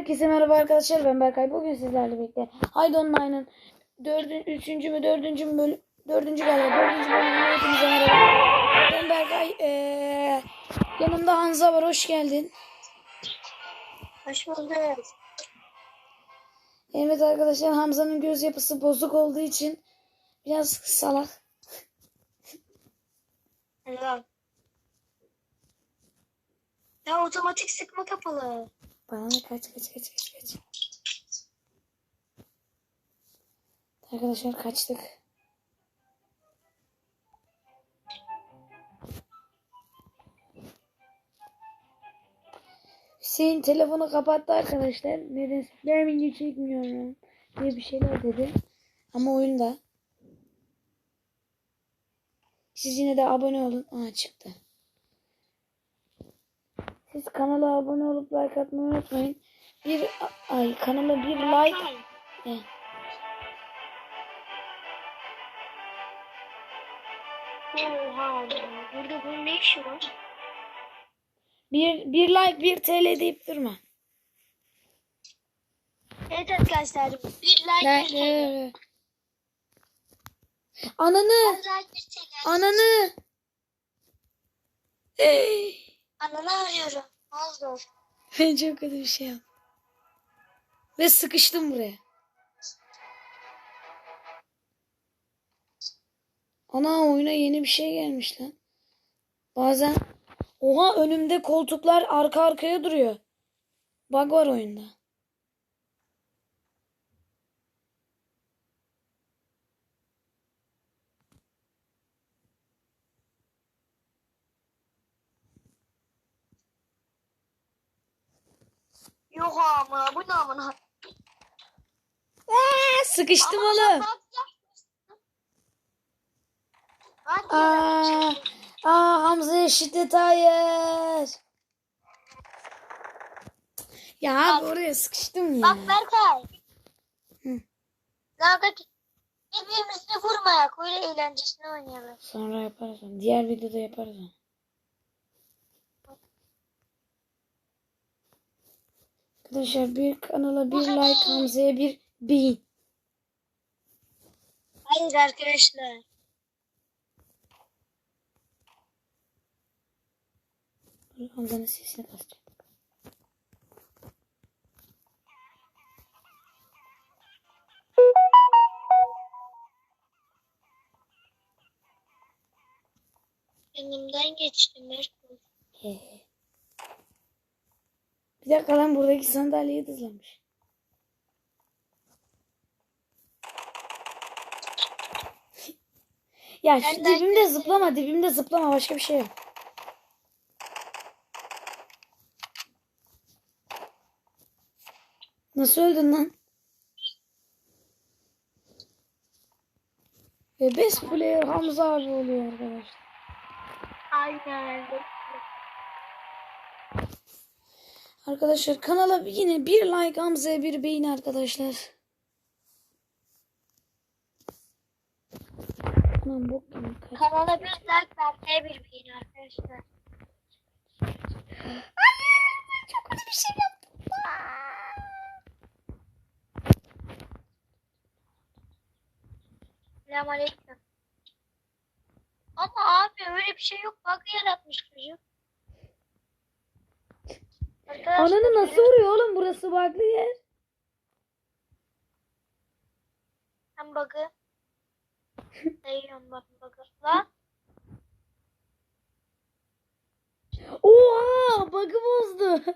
Herkese merhaba arkadaşlar ben Berkay. Bugün sizlerle birlikte Haydi Online'ın dördüncü, üçüncü mü dördüncü mü bölüm, dördüncü galiba dördüncü bölümüne hepinize merhaba. Ben Berkay. Ee, yanımda Hanza var. Hoş geldin. Hoş bulduk. Evet arkadaşlar Hamza'nın göz yapısı bozuk olduğu için biraz salak. Ya otomatik sıkma kapalı. Bana kaç kaç kaç kaç kaç. Arkadaşlar kaçtık. Hüseyin telefonu kapattı arkadaşlar. Neden? Ben video çekmiyorum diye bir şeyler dedi. Ama oyunda. Siz yine de abone olun. Aa çıktı. Siz kanala abone olup like atmayı unutmayın. Bir ay kanala bir like. Eh, Oha. Burada bunun ne işi var? Bir, bir like bir TL deyip durma. Evet arkadaşlar. Bir like bir TL. Ananı, ananı. Ey, Ananı arıyorum. Ne oldu? ben çok kötü bir şey yaptım. Ve sıkıştım buraya. Ana oyuna yeni bir şey gelmiş lan. Bazen oha önümde koltuklar arka arkaya duruyor. Bug var oyunda. Yok ama bu ne amına? Aa, sıkıştım oğlum. Bak Aa, aa Hamza'ya şiddet hayır. Ya abi oraya sıkıştım ya. Bak Berkay. Hı. Zaten birbirimizi vurmayak. Öyle eğlencesine oynayalım. Sonra yaparız. Diğer videoda yaparız Arkadaşlar bir kanala bir like Hamza'ya bir beğen. Hayır arkadaşlar. Hamza'nın sesini kısacağım. Önümden geçtim Berkay. He. Bir dakika lan buradaki sandalyeyi hızlamış. ya şu Ben de- dibimde zıplama dibimde zıplama başka bir şey yok. Nasıl öldün lan? Ve best player Hamza abi oluyor arkadaşlar. Aynen. Arkadaşlar kanala yine bir like Hamza'ya bir beğen arkadaşlar. Bok gibi. Kanala bir like Berkay'a bir beğeni arkadaşlar. Ben çok kötü bir şey yaptım. Selamünaleyküm. Ama abi öyle bir şey yok. Bug yaratmış çocuk. Arkadaşlar, Ananı nasıl vuruyor oğlum burası bug'lı yer. Ben bug'ı. Sayıyorum bak bug'ı. Lan. Oha bug'ı bozdu.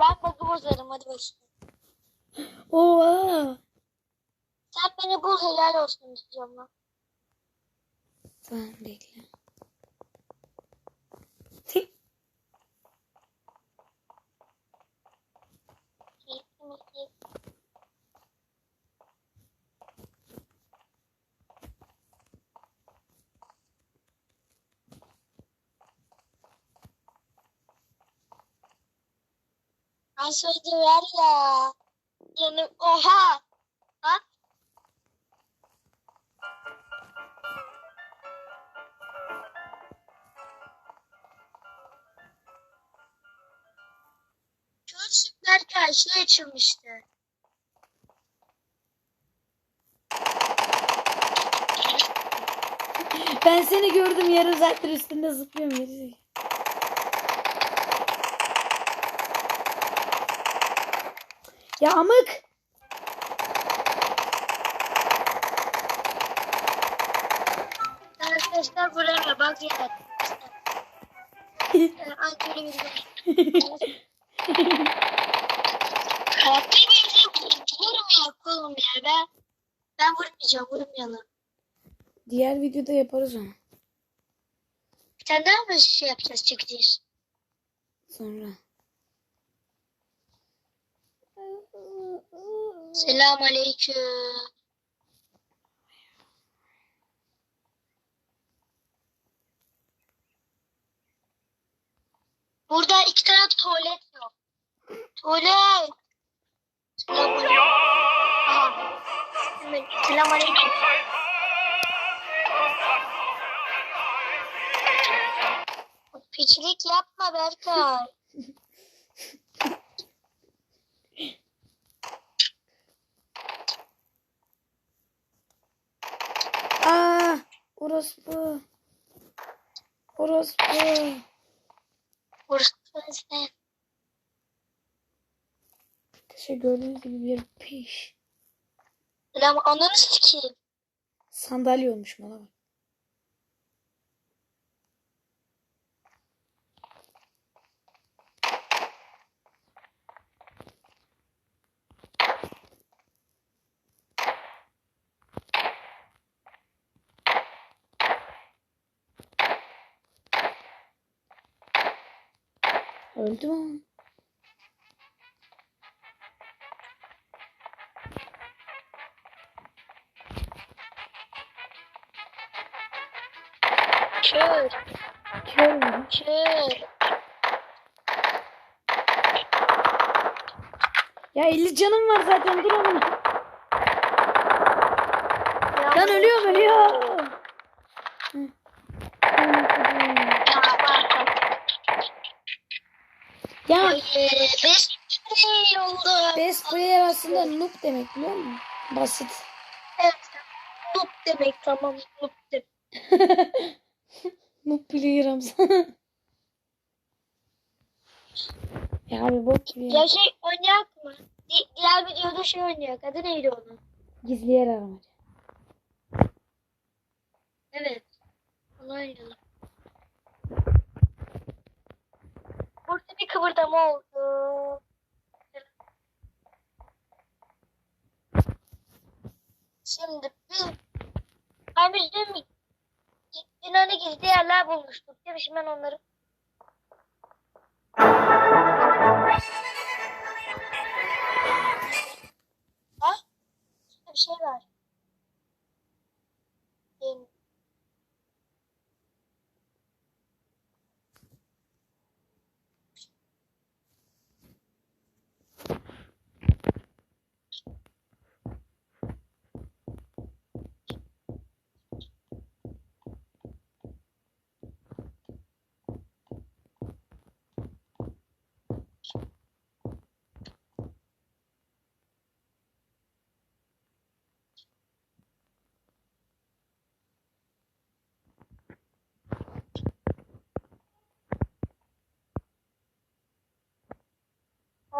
Ben bug'ı bozarım hadi bakayım. Oha. Sen beni bul helal olsun diyeceğim lan. Tamam bekle. Sözü ver ya. Canım oha. Lan. Berkay şey açılmıştı. Ben seni gördüm yarım saattir üstünde zıplıyorum. Ya amık. Arkadaşlar buraya bak. Abi bizi vurmayak oğlum ya. Ben, ben vurmayacağım. Vurmayalım. Diğer videoda yaparız onu. Bir tane daha mı şey yapacağız çekeceğiz? Sonra. Selam aleyküm. Burada iki tane tuvalet yok. Tuvalet. Selam aleyküm. Aha. Selam aleyküm. Piçlik yapma Berkay. Aa, orospu. Orospu. Burası sen. Arkadaşlar gördüğünüz gibi bir piş. Selam ananı sikeyim. Sandalye olmuş bana bak. Öldü mü? Kör. Kör mü? Kör. Ya 50 canım var zaten dur oğlum. Lan ölüyorum ölüyorum. Hı. Ya bak. Ya oldu. best player aslında noob demek biliyor musun? Basit. Evet. Noob demek tamam. Noob demek. noob player'ım sana. ya abi bok gibi ya. Şey oynayak mı? Di- diğer videoda şey oynayak. Adı neydi onun? Gizli yer aramacı. Evet. Onu oynayalım. Burada bir kıvırdama oldu. Şimdi biz biz dün dün hani gizli yerler bulmuştuk. Şimdi ben onları Ha? Bir şey var.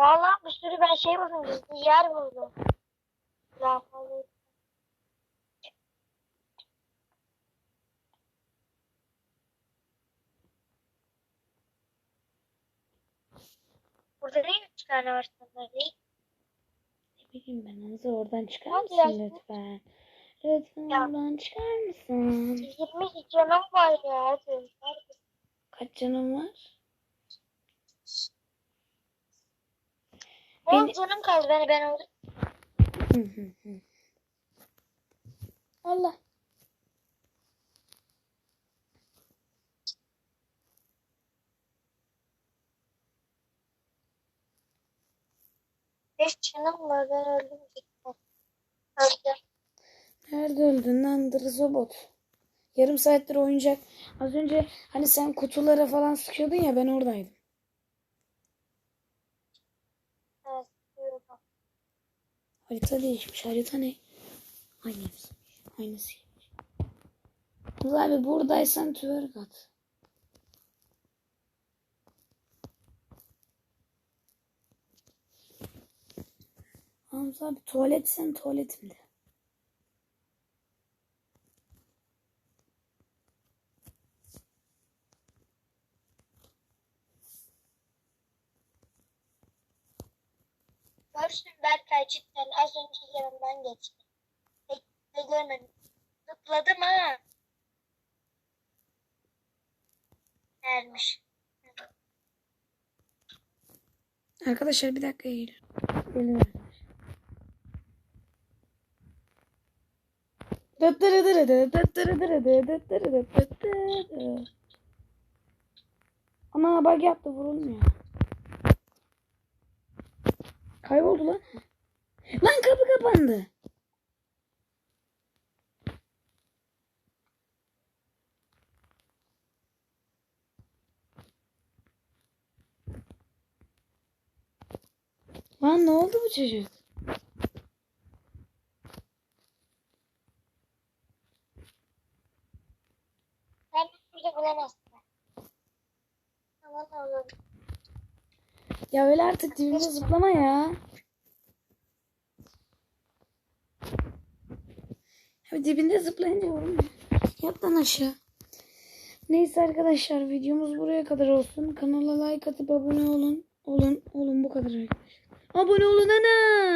Valla bir sürü ben şey buldum. Gizli yer buldum. Burada değil üç tane var sanırım değil. Ne bileyim ben Hamza oradan çıkar Hadi mısın ya. lütfen? Lütfen Ya. oradan çıkar mısın? 20 canım var ya. Hadi. Kaç canım var? On Beni- canım kaldı. Beni ben öldüm. Allah. Beş canım var. Ben öldüm. Öldüm. Nerede öldün lan Drizobot? Yarım saattir oyuncak. Az önce hani sen kutulara falan sıkıyordun ya ben oradaydım. He. Harita değişmiş. Harita ne? Aynısı. Aynısıymış. Hamza abi buradaysan twerk at. Hamza abi tuvaletsen tuvaletimde. Görsün Berkay cidden az önce yanımdan geçti. Pek de görmedim. Zıpladım ha. Ermiş. Arkadaşlar bir dakika dıttırıdı, dıttırıdı. Ana bak yaptı vurulmuyor. Kayboldu lan. Lan kapı kapandı. Lan ne oldu bu çocuk? Ben burada bulamazsın. Aman Allah'ım. Ya öyle artık dibime zıplama ya. Ya dibinde zıplayınca vurmuyor. Yat lan aşağı. Neyse arkadaşlar videomuz buraya kadar olsun. Kanala like atıp abone olun. Olun olun bu kadar arkadaşlar. Abone olun ana.